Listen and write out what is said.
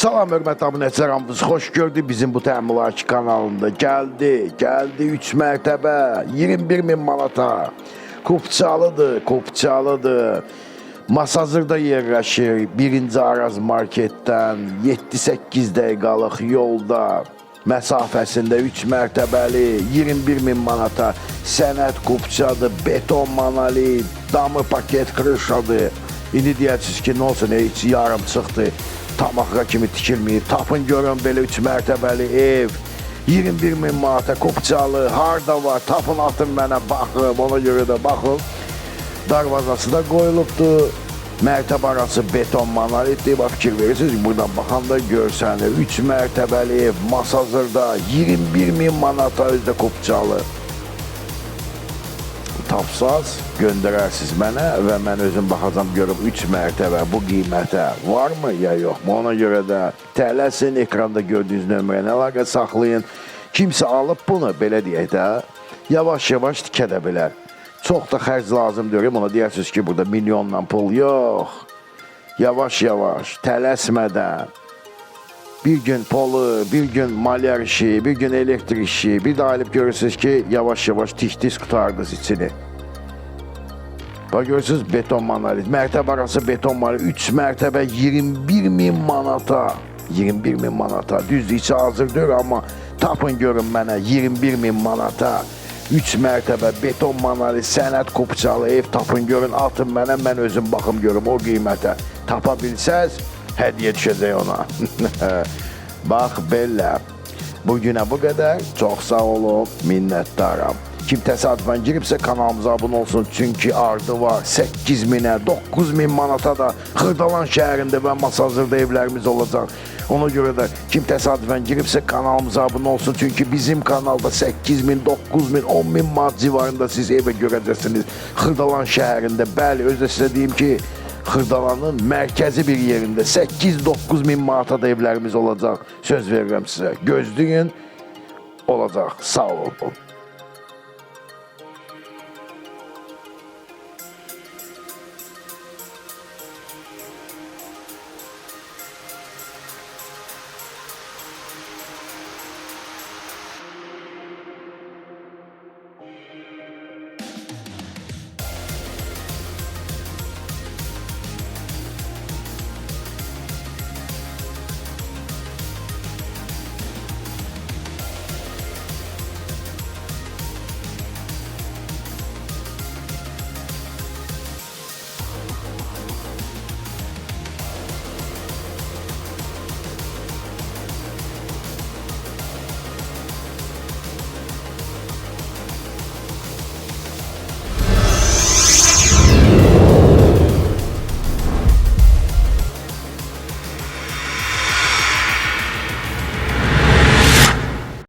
Salam hörmətli abunəçilər, hamınız xoş gördük bizim bu təminatçı kanalında. Gəldi, gəldi 3 mərtəbə, 21 min manata. Kupçalıdır, Kupçalıdır. Masazırda yerləşir. 1-ci Araz marketdən 7-8 dəqiqəlıq yolda məsafəsində 3 mərtəbəli 21 min manata sənət kupçadır, beton manalit, damı paket krışadır. İndi deyəcəksiniz ki, nə olsun, heç yarım çıxdı. Tamaxra kimi tikilməyib. Tapın görün belə 3 mərtəbəli ev. 21 min manata kupçalı, harda var, tapın atın mənə baxım, ona görə də baxın. Darvazası da qoyulubdur. Mərtəbə arası beton monolitdir. Bax fikir verirsiniz, buradan baxanda görsənir. 3 mərtəbəli ev, Masazırda 21 min manata özdə kupçalı. Tapsaz göndərərsiniz mənə və mən özüm baxacam görüm 3 mərtəbə bu qiymətə varmı ya yoxmu? Ona görə də tələsin ekranda gördüyünüz nömrə əlaqə saxlayın. Kimsə alıb bunu belə deyək də yavaş-yavaş tikə də bilər. Çox da xərc lazım deyirəm. Ona deyirsiniz ki, burada milyonla pul yox. Yavaş-yavaş, tələsmədən bir gün polu, bir gün malyar işi, bir gün elektrik işi, bir de alıp görürsünüz ki yavaş yavaş tihtis kurtardınız içini. Bak görürsünüz beton manalit, mertebe arası beton manalit, 3 mertebe 21 min manata. 21 min manata, düzdür içi hazırdır ama tapın görün mənə 21 min manata. 3 mərtəbə beton manalit, sənət kupçalı ev tapın görün, atın mənə, mən özüm baxım görüm o qiymətə. Tapa hediye düşəcək ona. Bax belə. Bugünə bu qədər. Çox sağ olun, minnətdaram. Kim təsadüfən giribsə kanalımıza abunə olsun. Çünki ardı var 8 minə, 9 min manata da Xırdalan şəhərində və Masazırda evlərimiz olacaq. Ona görə də kim təsadüfən giribsə kanalımıza abunə olsun. Çünki bizim kanalda 8 min, 9 min, 10 min manat civarında siz evə görəcəksiniz. Xırdalan şəhərində. Bəli, özdə sizə deyim ki, Xırdalanın mərkəzi bir yerində 8-9 min manata da evlərimiz olacaq. Söz verirəm sizə. Gözləyin, olacaq. Sağ olun.